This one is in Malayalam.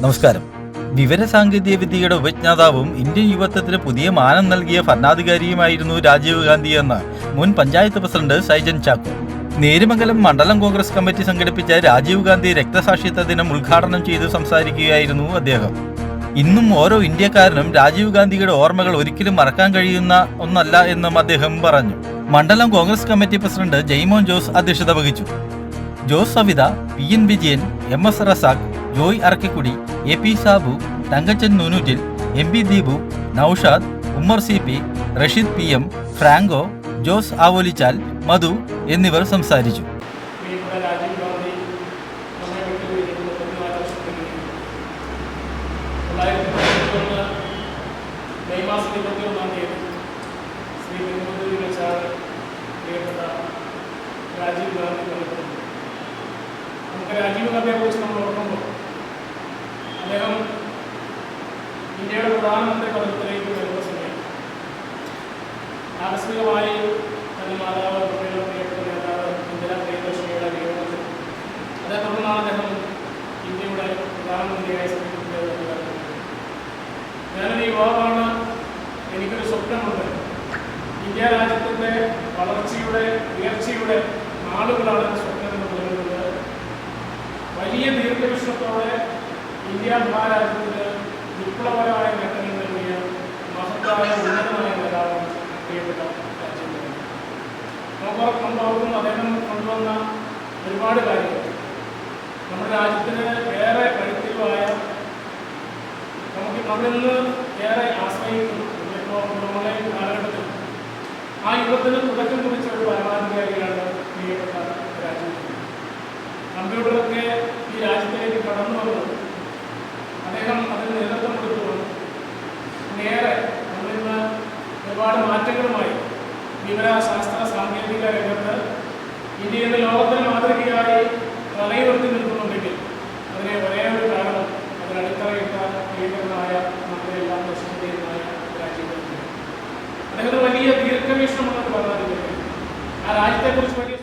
നമസ്കാരം. വിവരസാങ്കേതിക വിദ്യയുടെ ഉപജ്ഞാതാവും ഇന്ത്യൻ യുവത്വത്തിന് പുതിയ മാനം നൽകിയ ഭരണാധികാരിയുമായിരുന്നു രാജീവ് ഗാന്ധി എന്ന് മുൻ പഞ്ചായത്ത് പ്രസിഡന്റ് സൈജൻ ചാക്കോ. നേരുമംഗലം മണ്ഡലം കോൺഗ്രസ് കമ്മിറ്റി സംഘടിപ്പിച്ച രാജീവ് ഗാന്ധി രക്തസാക്ഷിത്വ ദിനം ഉദ്ഘാടനം ചെയ്ത് സംസാരിക്കുകയായിരുന്നു അദ്ദേഹം. ഇന്നും ഓരോ ഇന്ത്യക്കാരനും രാജീവ് ഗാന്ധിയുടെ ഓർമ്മകൾ ഒരിക്കലും മറക്കാൻ കഴിയുന്ന ഒന്നല്ല എന്നും അദ്ദേഹം പറഞ്ഞു. മണ്ഡലം കോൺഗ്രസ് കമ്മിറ്റി പ്രസിഡന്റ് ജയ്മോൻ ജോസ് അധ്യക്ഷത വഹിച്ചു. Jose Savitha P N Vijayan M S Razak Joy Arakkikudi A P Sabu Thankachan Nunuttil M P Deepu Noushad Ummer C P Rasheed P M Franco Jose Avolichal Madhu എന്നിവർ സംസാരിച്ചു. രാജീവ് ഗാന്ധി നമ്മെ വിട്ടുപിരിഞ്ഞിരുന്ന പതിനാല് വർഷത്തിന് തൊള്ളായിരത്തി തൊണ്ണൂറ്റൊന്ന് മെയ് മാസം ഇരുപത്തിയൊന്നാം തീയതി ശ്രീ ബന്ധുവിൽ വെച്ചാണ് പ്രിയപ്പെട്ട രാജീവ് ഗാന്ധി കൊല്ലപ്പെട്ടത് നമുക്ക് രാജീവ് ഗാന്ധിയെ കുറിച്ച് നമ്മൾ ഓർക്കുമ്പോൾ പ്രധാനമന്ത്രിയായി എന്ന് ഞാനൊരു യുവാവാണ്. എനിക്കൊരു സ്വപ്നമുണ്ട്. ഇന്ത്യ രാജ്യത്തിന്റെ വളർച്ചയുടെ ഉയർച്ചയുടെ നാളുകളാണ് സ്വപ്നം എന്ന് പറയുന്നത് വലിയ ദീർഘവിഷ്ണത്തോടെ ഇന്ത്യ മഹാരാജ്യത്തിന് വിപ്ലവകരമായ നേട്ടങ്ങൾ നൽകിയ മഹത്തായ ഉന്നതമായ നേതാവും പ്രിയപ്പെട്ട രാജ്യം നമുക്ക് അദ്ദേഹം കൊണ്ടുവന്ന ഒരുപാട് കാര്യങ്ങൾ. നമ്മുടെ രാജ്യത്തിന് ഏറെ കരുത്തിലുമായ നമ്മളിന്ന് ഏറെ ആശ്രയിക്കുന്നു ഇപ്പോൾ നമ്മളെ കാലഘട്ടത്തിൽ. ആ യുഗത്തിന് തുടക്കം കുറിച്ച ഒരു ഭരണാധികാരിയാണ് പ്രിയപ്പെട്ട രാജ്യം കമ്പ്യൂട്ടറൊക്കെ ഈ രാജ്യത്തിലേക്ക് കടന്നു വന്നത് അദ്ദേഹം അതിന് നേതൃത്വം നേരെ നമ്മളിന്ന് ഒരുപാട് മാറ്റങ്ങളുമായി വിവരശാസ്ത്ര സാങ്കേതിക രംഗത്ത് ഇന്ത്യയുടെ ഇന്ന് രാജ്യങ്ങളിൽ അദ്ദേഹത്തിന് വലിയ ദീർഘവീക്ഷണമുള്ളത് പറഞ്ഞാൽ ആ രാജ്യത്തെക്കുറിച്ച് വലിയ